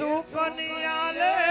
सुकन्या ले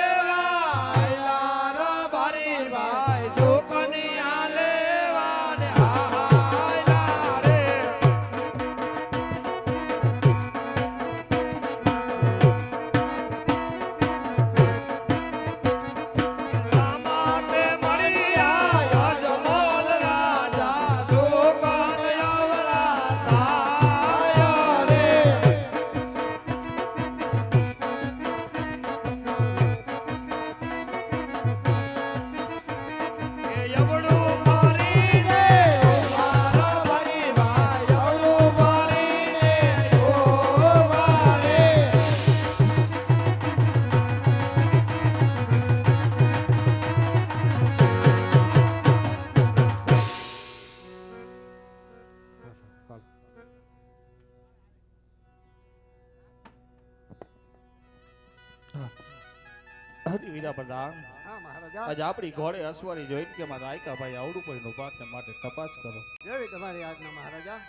વીરા પ્રધાન હા આજ આપણી ઘોડે અસવારી જોઈને કે મારા ભાઈ આવડું પડ્યું ઊભા છે માટે તપાસ કરો. જેવી તમારી આજ્ઞા મહારાજા.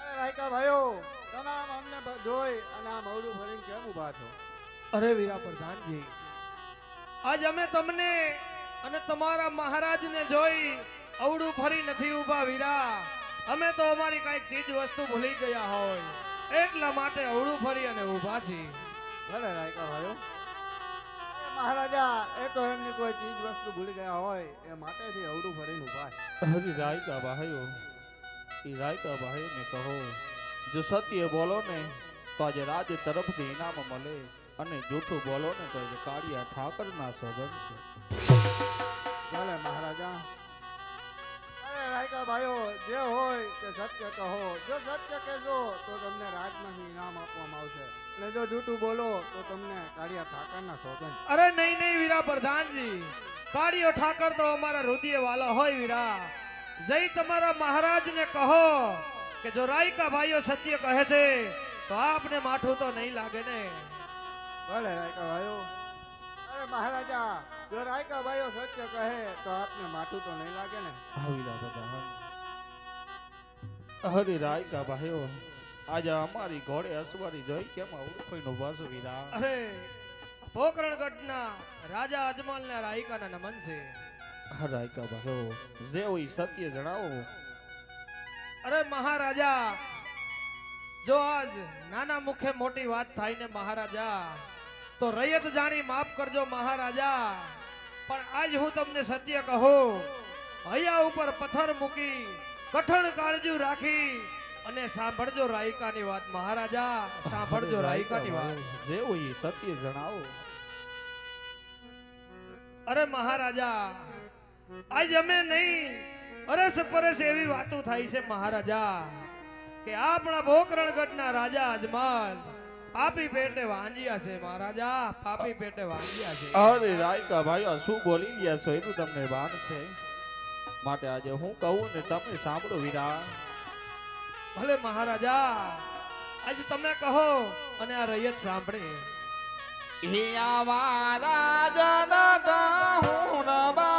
અરે રાયકા ભાઈઓ તમામ અમને જોઈ અને આ મવડું ભરીને કેમ ઊભા છો? અરે વીરા પ્રધાનજી આજ અમે તમને અને તમારા મહારાજને જોઈ અવડું ફરી નથી ઊભા વીરા. અમે તો અમારી કંઈક ચીજ વસ્તુ ભૂલી ગયા હોય એટલા માટે અવડું ફરી અને ઊભા છીએ. ભલે રાયકા ભાઈઓ અરે મહારાજા એ તો એમની કોઈ ચીજ વસ્તુ ભૂલી ગયા હોય એ માટેથી અવડું ભરીને ઊભા છે. હરી રાયકા ભાઈઓ એ રાયકા ભાઈઓને કહો જો સત્ય બોલો ને તો આજે રાજ તરફથી ઇનામ મળે અને જૂઠું બોલો ને તો આજે કાળિયા ઠાકરના સગન છે. ભલે મહારાજા રાયકા ભાઈઓ જે હોય તે સત્ય કહો. જો સત્ય કહેશો તો તમને રાજમાંથી ઇનામ આપવામાં આવશે. અને જો જૂઠું બોલો તો તમને કાળિયા ઠાકરના સોગંદ. અરે નહીં નહીં વીરા પ્રધાનજી. કાળિયો ઠાકર તો અમારા રુદિય વાલા હોય વીરા. જઈ તમારા મહારાજને કહો કે જો રાયકા ભાઈઓ સત્ય કહે છે તો આપને માઠું તો નહીં લાગે ને. ભલે રાયકા ભાઈઓ. અરે મહારાજા જો રાયકા ભાઈઓ સત્ય કહે તો આપને માઠું તો નહીં લાગે ને? આવીરા બધા હરી રાયકા ભાઈઓ આજે અમારી ઘોડે અસવારી જોઈ કેમ કોઈનો વાસ વીરા અરે પોકરણગઢના રાજા અજમલના રાયકાના નમન છે. રાયકા ભાઈઓ જે હોય સત્ય જણાવો. અરે મહારાજા જો આજ નાના મુખે મોટી વાત થાય ને મહારાજા તો રૈયત જાણી માફ કરજો મહારાજા. પણ આજ હું તમને સત્ય કહું. હૈયા ઉપર પથ્થર મૂકી કઠણ કાળજુ રાખી અને સાંભળજો રાયકાની વાત મહારાજા સાંભળજો રાયકાની વાત. જે હોય સત્ય જણાવો. અરે મહારાજા આજ અમે નહીં અરસ પરસ એવી વાતો થાય છે મહારાજા કે આપણા ભોકરણગઢના રાજા અજમાલ પાપી પેટે વાંજ્યા છે મહારાજા પાપી પેટે વાંજ્યા છે. અરે રાયકા ભાઈઓ શું બોલી રહ્યા છો? એનું તમને ભાન છે. માટે આજે હું કહું ને તમે સાંભળો વીરા ભલે મહારાજા આજે તમે કહો અને આ રૈયત સાંભળે. સાંભળો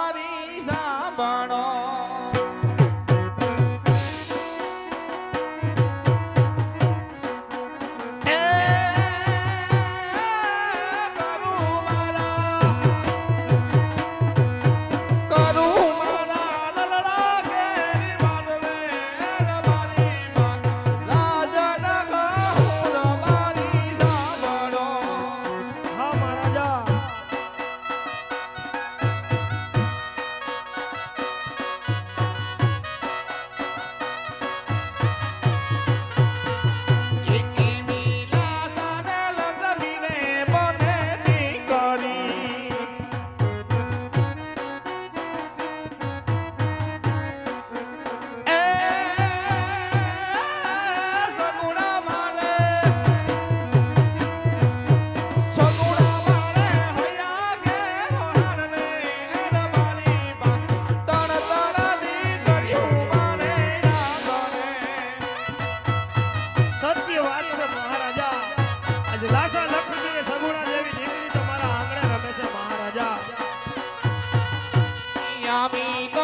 আমি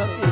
વાત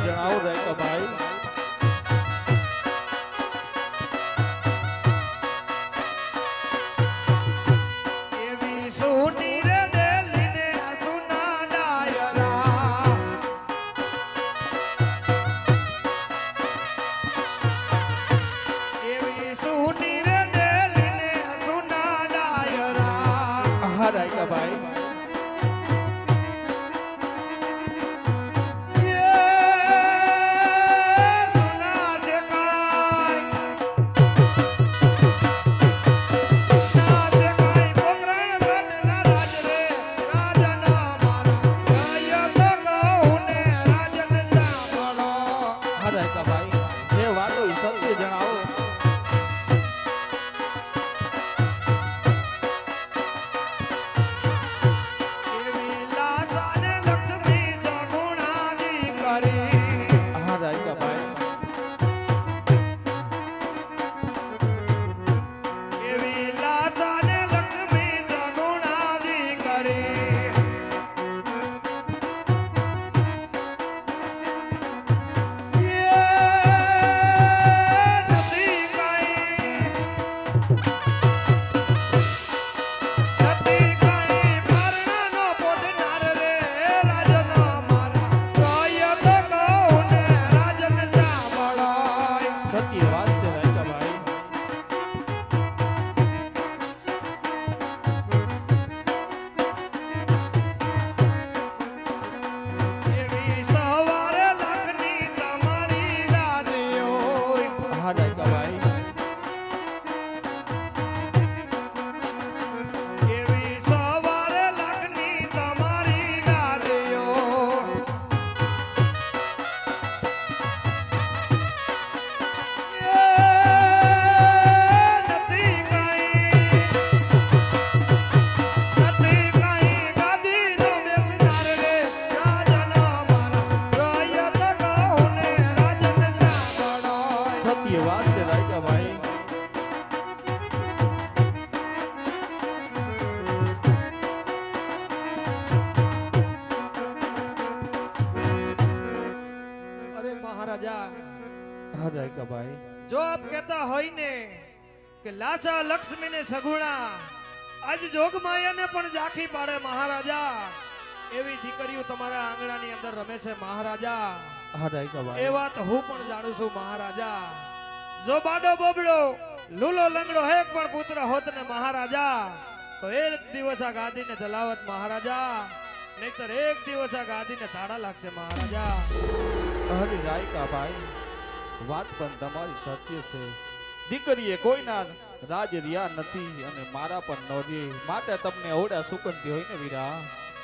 મહારાજા હા રાયકા ભાઈ. જો આપ કહેતા હોય ને કે લાસા લક્ષ્મી ને સગુણા આજ જોગમાયાને પણ ઝાંખી પાડે મહારાજા. એવી દીકરીઓ તમારા આંગણાની અંદર રમે છે મહારાજા. હા રાયકા એ વાત હું પણ જાણું છું મહારાજા. જો બાડો બોબડો લૂલો લંગડો હે પણ પુત્ર હોત ને મહારાજા તો એક દિવસ આ ગાદીને ચલાવત મહારાજા. નહીતર એક દિવસ આ ગાદીને તાળા લાગશે મહારાજા. અરે રાયકા ભાઈ? વાત પણ તમારી સત્ય છે. દીકરીએ કોઈના રાજ રહ્યા નથી અને મારા પણ ન રે. માટે તમને ઓડા સુકનતી હોય ને વીરા?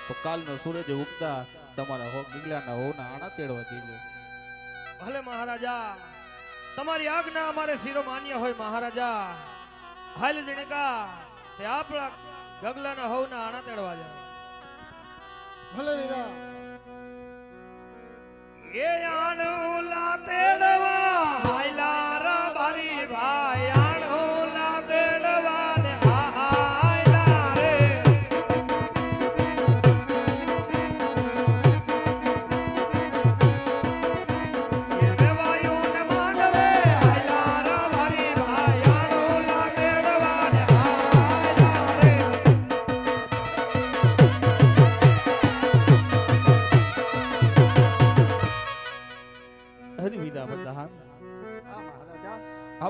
તો કાલનો સૂરજ ઉગતા તમારા હો ગીગલાના હોના આણા તેડવા દીધે ભલે મહારાજા તમારી આજ્ઞા અમારે શિરો માન્ય હોય મહારાજા. હાલ જણકા તે આપણા ગગલાના હોના આણા તેડવા જાય. ભલે વીરા. એ આણુલા તેડવા. હાયલા રા બારી ભાઈ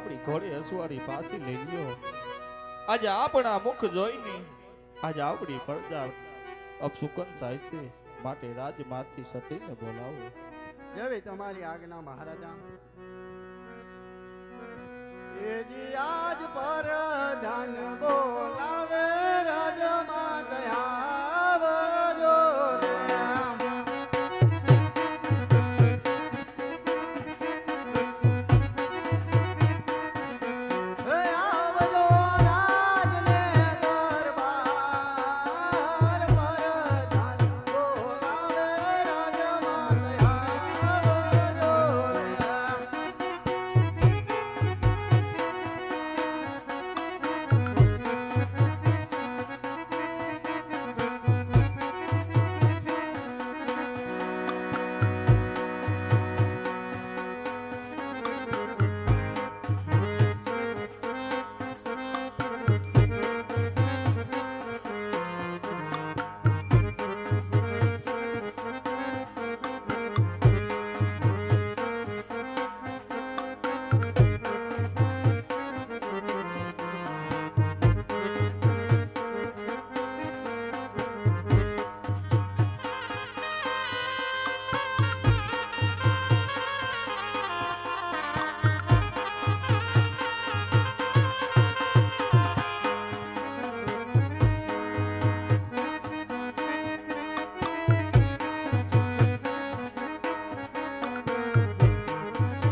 આપણી ઘોડે હસવાડી પાછી લઈ લ્યો. આજે આપણા મુખ જોઈને, આજે આપણી પ્રજા અપસુકન થાય છે, માટે રાજમાતી સતીને બોલાવો. જેવી તમારી આજ્ઞા મહારાજા. એજી આજ પર ધન